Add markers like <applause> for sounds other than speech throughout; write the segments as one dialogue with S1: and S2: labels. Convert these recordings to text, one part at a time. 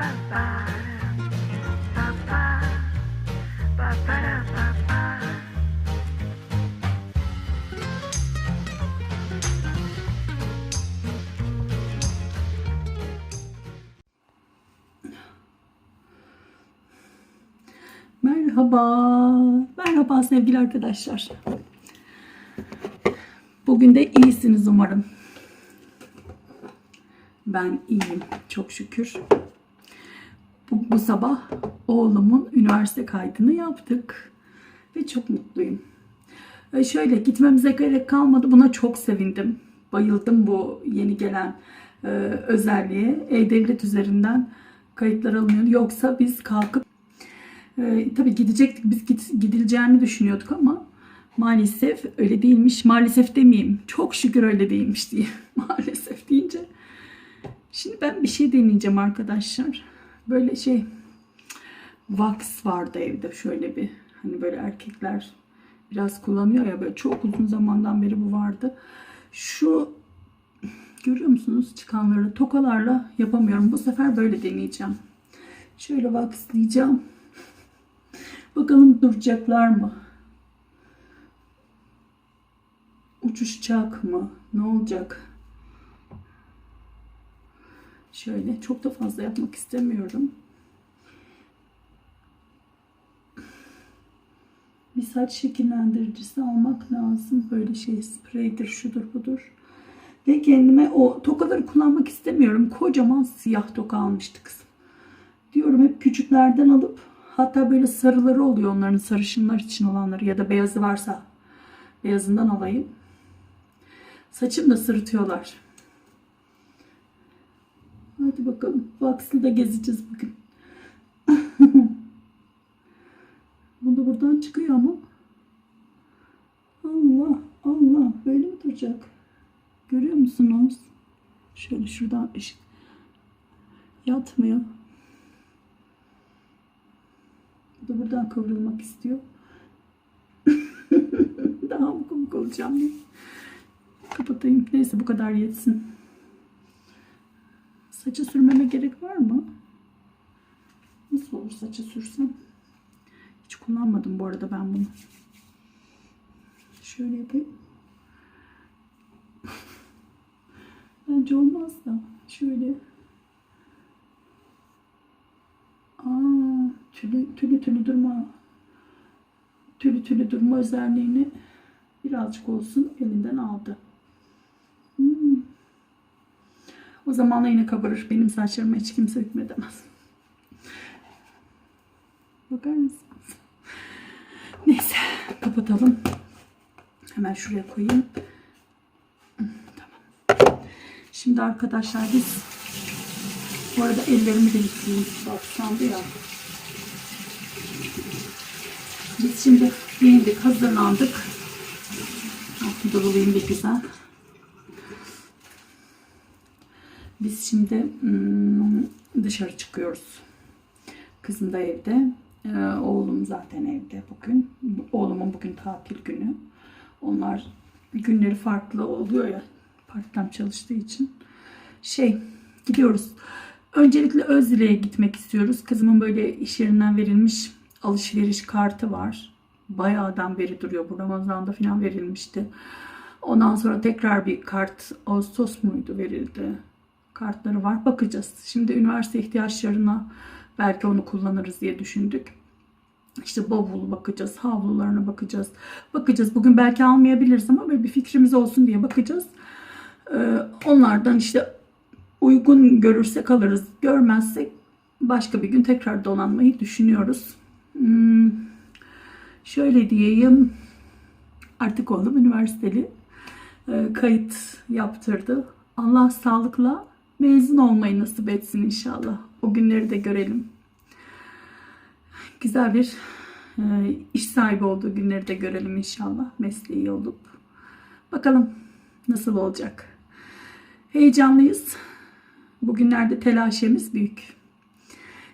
S1: Merhaba. Merhaba sevgili arkadaşlar. Bugün de iyisiniz umarım. Ben iyiyim çok şükür. Bu, bu sabah oğlumun üniversite kaydını yaptık. Ve çok mutluyum. Ve şöyle gitmemize gerek kalmadı. Buna çok sevindim. Bayıldım bu yeni gelen e, özelliğe. E-Devlet üzerinden kayıtlar alınıyor. Yoksa biz kalkıp ee, tabii gidecektik. Biz git, gidileceğini düşünüyorduk ama maalesef öyle değilmiş. Maalesef demeyeyim. Çok şükür öyle değilmiş diye. <laughs> maalesef deyince. Şimdi ben bir şey deneyeceğim arkadaşlar. Böyle şey wax vardı evde şöyle bir hani böyle erkekler biraz kullanıyor ya böyle çok uzun zamandan beri bu vardı. Şu görüyor musunuz çıkanları tokalarla yapamıyorum. Bu sefer böyle deneyeceğim. Şöyle waxlayacağım. <laughs> Bakalım duracaklar mı? Uçuşacak mı? Ne olacak? Şöyle çok da fazla yapmak istemiyorum. Bir saç şekillendiricisi almak lazım. Böyle şey spreydir, şudur budur. Ve kendime o tokaları kullanmak istemiyorum. Kocaman siyah toka almıştı kızım. Diyorum hep küçüklerden alıp Hatta böyle sarıları oluyor onların sarışınlar için olanları ya da beyazı varsa beyazından alayım. Saçım da sırıtıyorlar. Hadi bakalım. Vakslı da gezeceğiz bugün. <laughs> Bu da buradan çıkıyor ama. Allah Allah böyle mi duracak? Görüyor musunuz? Şöyle şuradan ışık yatmıyor. Bu da buradan kıvrılmak istiyor. <laughs> Daha mı komik olacağım diye. Kapatayım. Neyse bu kadar yetsin. Saça sürmeme gerek var mı? Nasıl olur saça sürsem? Hiç kullanmadım bu arada ben bunu. Şöyle yapayım. <laughs> Bence olmaz da. Şöyle. Aa, tülü, tülü tülü durma tülü tülü durma özelliğini birazcık olsun elinden aldı. Hmm. O zaman da yine kabarır. Benim saçlarıma hiç kimse hükmedemez. Bakar mısınız? Neyse kapatalım. Hemen şuraya koyayım. Tamam. Şimdi arkadaşlar biz bu arada ellerimi de yıkayayım. Bak sandı ya. Biz şimdi giyindik, hazırlandık. Altını da bulayım bir güzel. Biz şimdi hmm, dışarı çıkıyoruz. Kızım da evde. Ee, oğlum zaten evde bugün. Oğlumun bugün tatil günü. Onlar günleri farklı oluyor ya. Part-time çalıştığı için. Şey gidiyoruz. Öncelikle Özdile'ye gitmek istiyoruz. Kızımın böyle iş yerinden verilmiş alışveriş kartı var. Bayağıdan beri duruyor. Bu Ramazan'da falan verilmişti. Ondan sonra tekrar bir kart Ağustos muydu verildi. Kartları var. Bakacağız. Şimdi üniversite ihtiyaçlarına belki onu kullanırız diye düşündük. İşte bavul bakacağız, havlularına bakacağız. Bakacağız. Bugün belki almayabiliriz ama böyle bir fikrimiz olsun diye bakacağız. Ee, onlardan işte uygun görürsek alırız. Görmezsek başka bir gün tekrar dolanmayı düşünüyoruz. Hmm, şöyle diyeyim. Artık oğlum üniversiteli e, kayıt yaptırdı. Allah sağlıkla mezun olmayı nasip etsin inşallah. O günleri de görelim. Güzel bir e, iş sahibi olduğu günleri de görelim inşallah. Mesleği olup. Bakalım nasıl olacak. Heyecanlıyız. Bugünlerde telaşemiz büyük.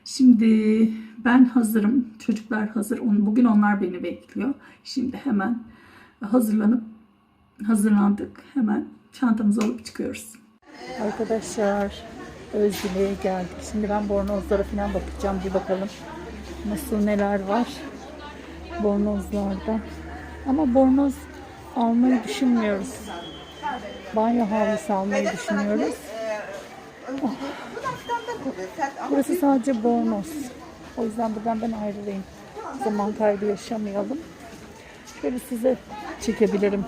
S1: Şimdi ben hazırım. Çocuklar hazır. Bugün onlar beni bekliyor. Şimdi hemen hazırlanıp hazırlandık. Hemen çantamızı alıp çıkıyoruz. Arkadaşlar Özdile'ye geldik. Şimdi ben bornozlara falan bakacağım. Bir bakalım nasıl neler var bornozlarda. Ama bornoz almayı düşünmüyoruz. Banyo havlusu almayı düşünüyoruz. Oh. Burası sadece bornoz. O yüzden buradan ben ayrılayım. Zaman kaybı yaşamayalım. Şöyle size çekebilirim.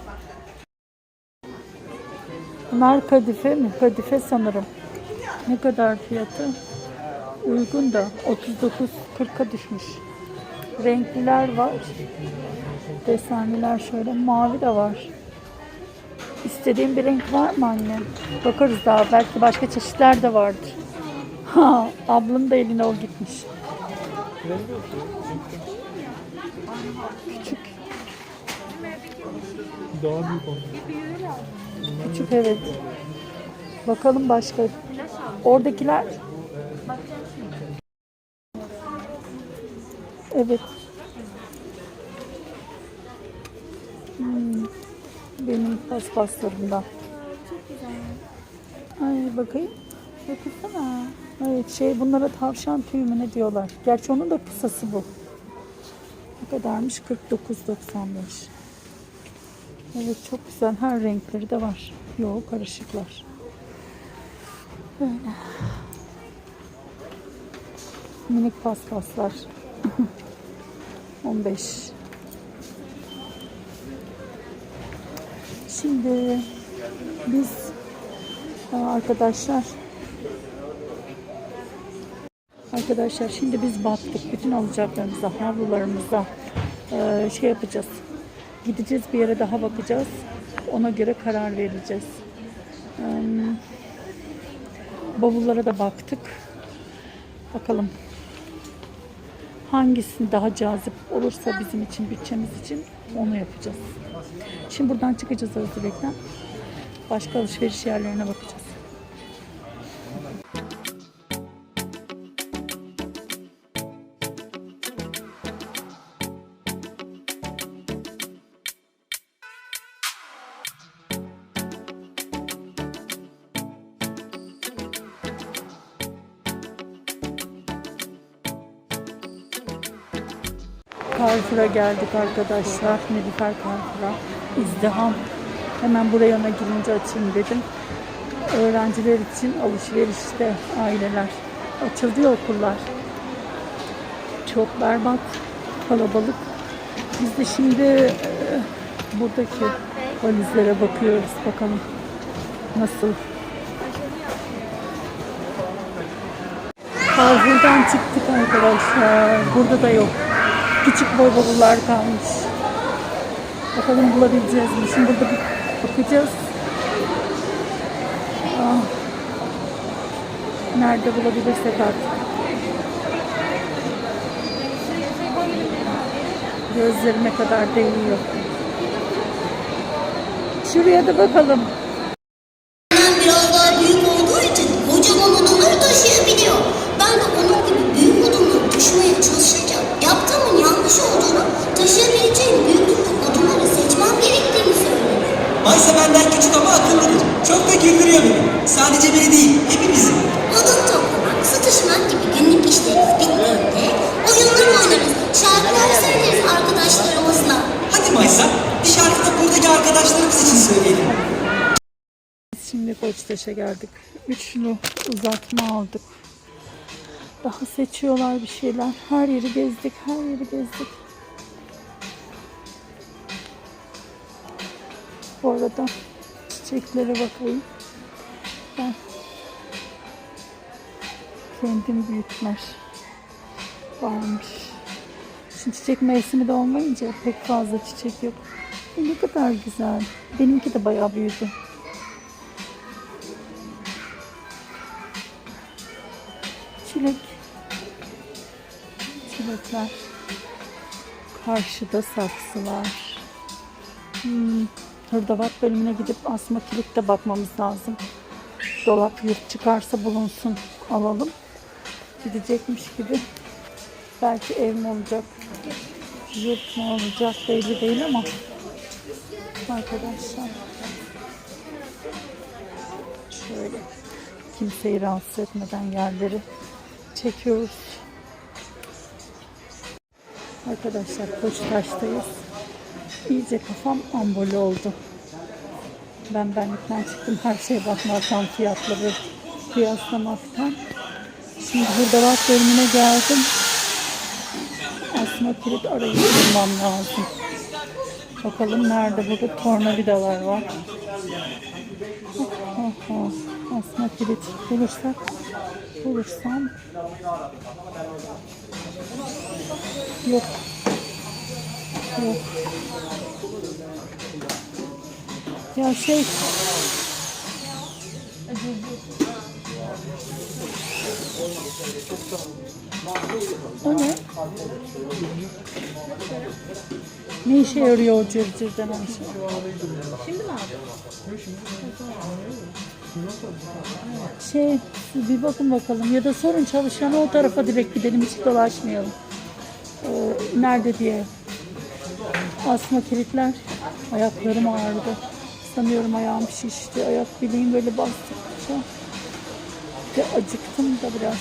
S1: Bunlar kadife mi? Kadife sanırım. Ne kadar fiyatı? Uygun da 39-40'a düşmüş. Renkliler var. Desenliler şöyle. Mavi de var. İstediğin bir renk var mı anne? Bakarız daha. Belki başka çeşitler de vardır. <laughs> Ha, ablanın da eline o gitmiş. Küçük.
S2: Daha büyük oldu.
S1: Küçük evet. Bakalım başka. Oradakiler. Evet. Hmm, Benim paspaslarımdan. Ay bakayım. Bakırsana. Evet şey bunlara tavşan tüyü mü ne diyorlar. Gerçi onun da kısası bu. Ne kadarmış? 49.95. Evet çok güzel. Her renkleri de var. Yok karışıklar. Böyle. Minik paspaslar. <laughs> 15. Şimdi biz Aa, arkadaşlar Arkadaşlar şimdi biz battık. Bütün alacaklarımızda, havlularımızda eee, şey yapacağız. Gideceğiz bir yere daha bakacağız. Ona göre karar vereceğiz. Bavullara da baktık. Bakalım hangisini daha cazip olursa bizim için, bütçemiz için onu yapacağız. Şimdi buradan çıkacağız Özgürlük'ten. Başka alışveriş yerlerine bakacağız. Carrefour'a geldik arkadaşlar. Nilüfer Carrefour'a. İzdiham. Hemen buraya yana girince açayım dedim. Öğrenciler için alışverişte aileler. Açıldı ya okullar. Çok berbat, kalabalık. Biz de şimdi e, buradaki valizlere bakıyoruz. Bakalım nasıl. Carrefour'dan çıktık arkadaşlar. Burada da yok. Küçük boy bavullar kalmış. Bakalım bulabileceğiz mi? Şimdi burada bir bakacağız. Ah. Nerede bulabilirsek artık. Gözlerime kadar değiyor. Şuraya da bakalım. 75'e geldik. 3 uzatma aldık. Daha seçiyorlar bir şeyler. Her yeri gezdik, her yeri gezdik. Bu arada çiçeklere bakayım. Ben kendim büyütmüş varmış. Şimdi çiçek mevsimi de olmayınca pek fazla çiçek yok. E ne kadar güzel. Benimki de bayağı büyüdü. Çilek. Çilekler. Karşıda saksılar. Hmm. Hırdavat bölümüne gidip asma kilite bakmamız lazım. Dolap yurt çıkarsa bulunsun alalım. Gidecekmiş gibi. Belki ev mi olacak? Yurt mu olacak belli değil ama. Arkadaşlar. Şöyle. kimseyi rahatsız etmeden yerleri çekiyoruz. Arkadaşlar Koçtaş'tayız. İyice kafam ambole oldu. Ben benlikten çıktım her şeye bakmaktan, fiyatları kıyaslamaktan. Şimdi hurdavat bölümüne geldim. Aslında kilit arayı bulmam lazım. Bakalım nerede burada tornavidalar var. Aha, aslında kilit bulursak bulursam. Yok. Yok. Ya şey o ne? Ne işe yarıyor o cırcır denen şey? Şey, bir bakın bakalım ya da sorun çalışana o tarafa direkt gidelim hiç dolaşmayalım. Ee, nerede diye. Asma kilitler. Ayaklarım ağrıdı. Sanıyorum ayağım şişti. Ayak bileğim böyle bastıkça. Ve acıktım da biraz.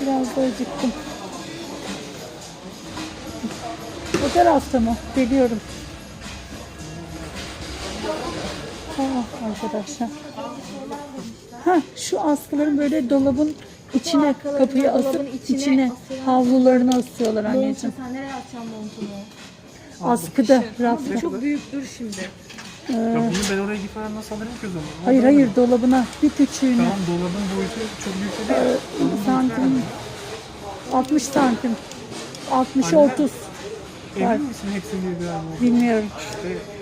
S1: Biraz da acıktım. O tarafta mı? Biliyorum. Ah arkadaşlar. Ha şu askıların böyle dolabın içine kapıyı asıp içine,
S2: içine
S1: havlularını asıyorlar anneciğim.
S2: sen nereye atacaksın montunu?
S1: Askıda rafta.
S2: Çok büyüktür şimdi.
S3: Ya bunu ben oraya gitmeden nasıl alırım ki o zaman?
S1: Hayır hayır dolabına bir küçüğünü.
S3: Tamam dolabın boyutu çok büyük değil.
S1: Ee, santim 60 santim. 60 30 var.
S3: Emin misin hepsini bir bir
S1: Bilmiyorum.
S3: İşte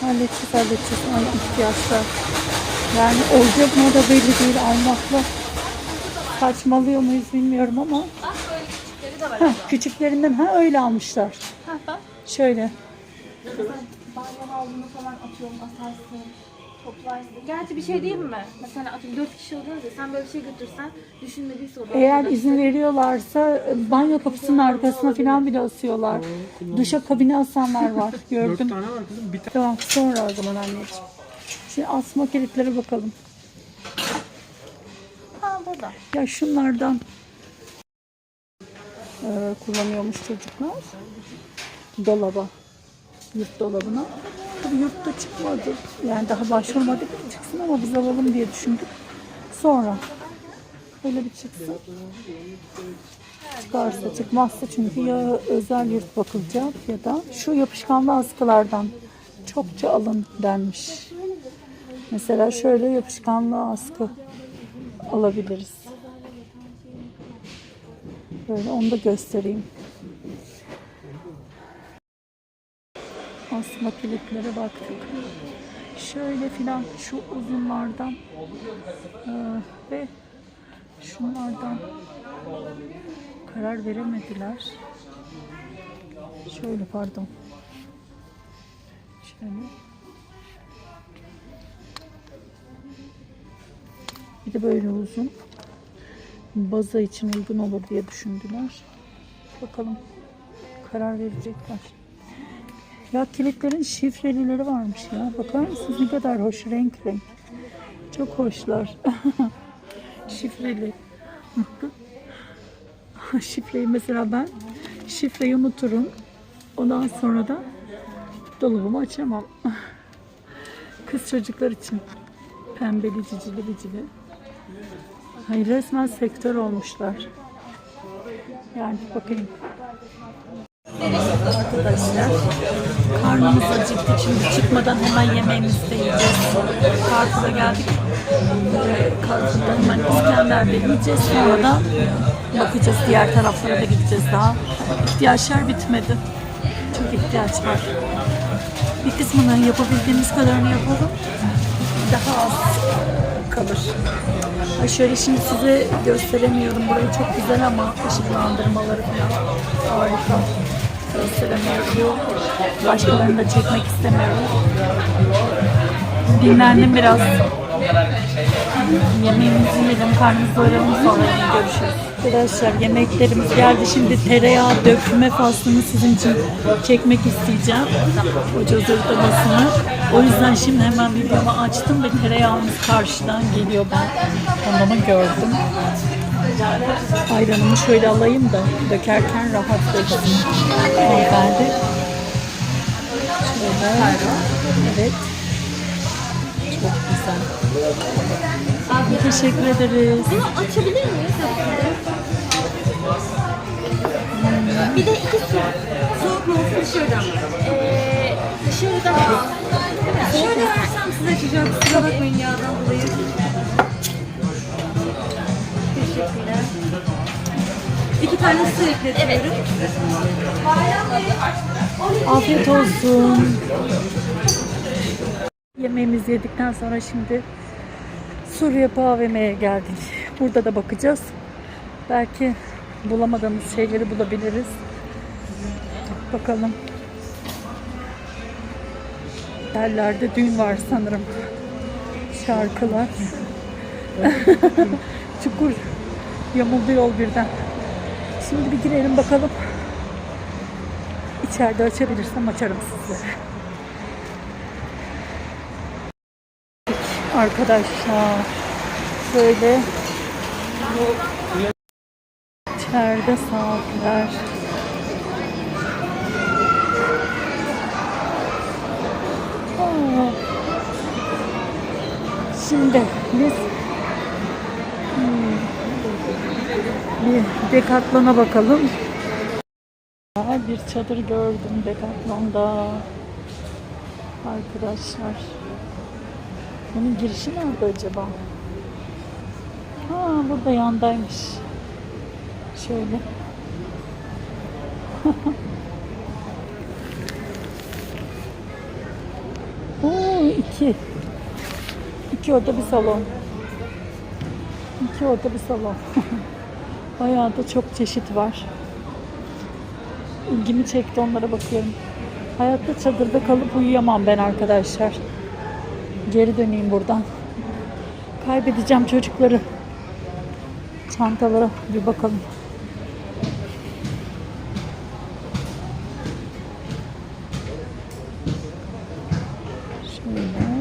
S1: Halledeceğiz halledeceğiz. Ay ihtiyaçlar. Yani olacak mı da belli değil almakla. Saçmalıyor muyuz bilmiyorum ama. Heh, küçüklerinden ha öyle almışlar.
S2: Bak.
S1: Şöyle.
S2: Banyo havlunu falan atıyorum atarsın. Toplarsın. Gerçi bir şey değil mi? Mesela atıyorum 4 kişi olduğunuz ya sen böyle bir şey götürsen düşünmediği soru.
S1: Eğer izin veriyorlarsa e, banyo kapısının arkasına falan bile asıyorlar. Duşa kabine asanlar var. <laughs>
S3: dört
S1: Gördüm.
S3: tane var kızım. Bir tane
S1: Tamam sonra o zaman anneciğim. Şimdi asma kilitlere bakalım.
S2: Ha burada.
S1: Ya şunlardan eee, kullanıyormuş çocuklar. Dolaba. Yurt dolabına. Tabii yurtta çıkmadı. Yani daha başvurmadık çıksın ama biz alalım diye düşündük. Sonra öyle bir çıksın. Çıkarsa çıkmazsa çünkü ya özel yurt bakılacak ya da şu yapışkanlı askılardan çokça alın denmiş. Mesela şöyle yapışkanlı askı alabiliriz. Böyle onu da göstereyim. Asma kilitlere baktık. Şöyle filan şu uzunlardan eee, ve şunlardan karar veremediler. Şöyle pardon. Şöyle. Bir de böyle uzun. Baza için uygun olur diye düşündüler. Bakalım karar verecekler. Ya kilitlerin şifrelileri varmış ya. Bakar mısınız ne kadar hoş renk renk. Çok hoşlar. <laughs> Şifreli. <laughs> Şifreyi mesela ben şifreyi unuturum. Ondan sonra da dolabımı açamam. <laughs> Kız çocuklar için. Pembeli cicili bicili. Hayır resmen sektör olmuşlar. Yani bakayım. Arkadaşlar karnımız acıktı. Şimdi çıkmadan hemen yemeğimizi de yiyeceğiz. Karpuz'a geldik. Ee, Karpuz'da hemen İskender'de yiyeceğiz. Sonra da bakacağız. Diğer taraflara da gideceğiz daha. İhtiyaçlar bitmedi. Çok ihtiyaç var. Bir kısmını yapabildiğimiz kadarını yapalım. Daha az kalır. Ay şöyle şimdi size gösteremiyorum. Burayı çok güzel ama ışıklandırmaları falan harika. Gösteremiyorum. Başkalarını da çekmek istemiyorum. Dinlendim biraz. Yemeğimizi yiyelim, karnımızı doyuralım sonra görüşürüz. Arkadaşlar yemeklerimiz geldi. Şimdi tereyağı dökme faslını sizin için çekmek isteyeceğim. O cozurdamasını. O yüzden şimdi hemen videomu açtım ve tereyağımız karşıdan geliyor. Ben onu gördüm. Ayranımı şöyle alayım da dökerken rahat döksün. Hanımefendi. Şöyle. Evet. Çok güzel. Teşekkür ederiz.
S2: Bunu açabilir miyiz? Bir de iki su. Soğuk olsun mı? Ee, dışarıdan. Şöyle versem size açacağım. Kusura bakmayın yağdan dolayı. İki tane su ekletiyorum.
S1: Afiyet olsun. Yemeğimizi yedikten sonra şimdi Suriye AVM'ye geldik. Burada da bakacağız. Belki bulamadığımız şeyleri bulabiliriz. Bakalım. Yerlerde düğün var sanırım. Şarkılar. <laughs> Çukur. Yamuldu yol birden. Şimdi bir girelim bakalım. İçeride açabilirsem açarım size. Arkadaşlar böyle içeride saatler Aa. Şimdi biz hmm, bir dekatlona bakalım. Bir çadır gördüm Decathlon'da. Arkadaşlar. Bunun girişi nerede acaba? Ha burada yandaymış. Şöyle. <laughs> Oo iki. İki oda bir salon. İki oda bir salon. <laughs> Bayağı da çok çeşit var. İlgimi çekti onlara bakıyorum. Hayatta çadırda kalıp uyuyamam ben arkadaşlar. Geri döneyim buradan. Kaybedeceğim çocukları. Çantalara bir bakalım. Şöyle.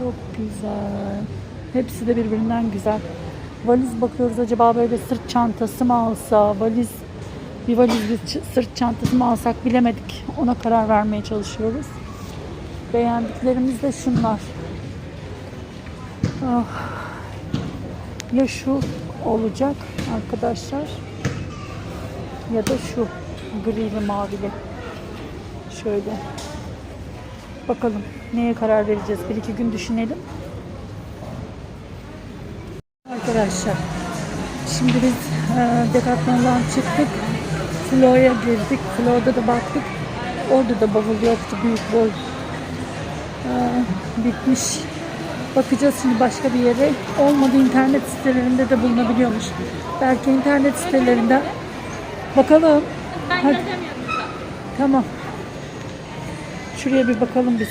S1: Çok güzel. Hepsi de birbirinden güzel. Valiz bakıyoruz acaba böyle sırt çantası mı alsa, valiz bir valiz bir sırt çantası mı alsak bilemedik. Ona karar vermeye çalışıyoruz. Beğendiklerimiz de şunlar. Ah. Ya şu olacak arkadaşlar ya da şu grili mavili. Şöyle. Bakalım neye karar vereceğiz. Bir iki gün düşünelim. Arkadaşlar şimdi biz e, Decathlon'dan çıktık. Flo'ya girdik. Flo'da da baktık. Orada da bavul yoktu. Büyük boy e, bitmiş. Bakacağız şimdi başka bir yere. Olmadı internet sitelerinde de bulunabiliyormuş. Belki internet sitelerinde. Bakalım.
S2: Ben
S1: Hadi. Tamam. Şuraya bir bakalım biz.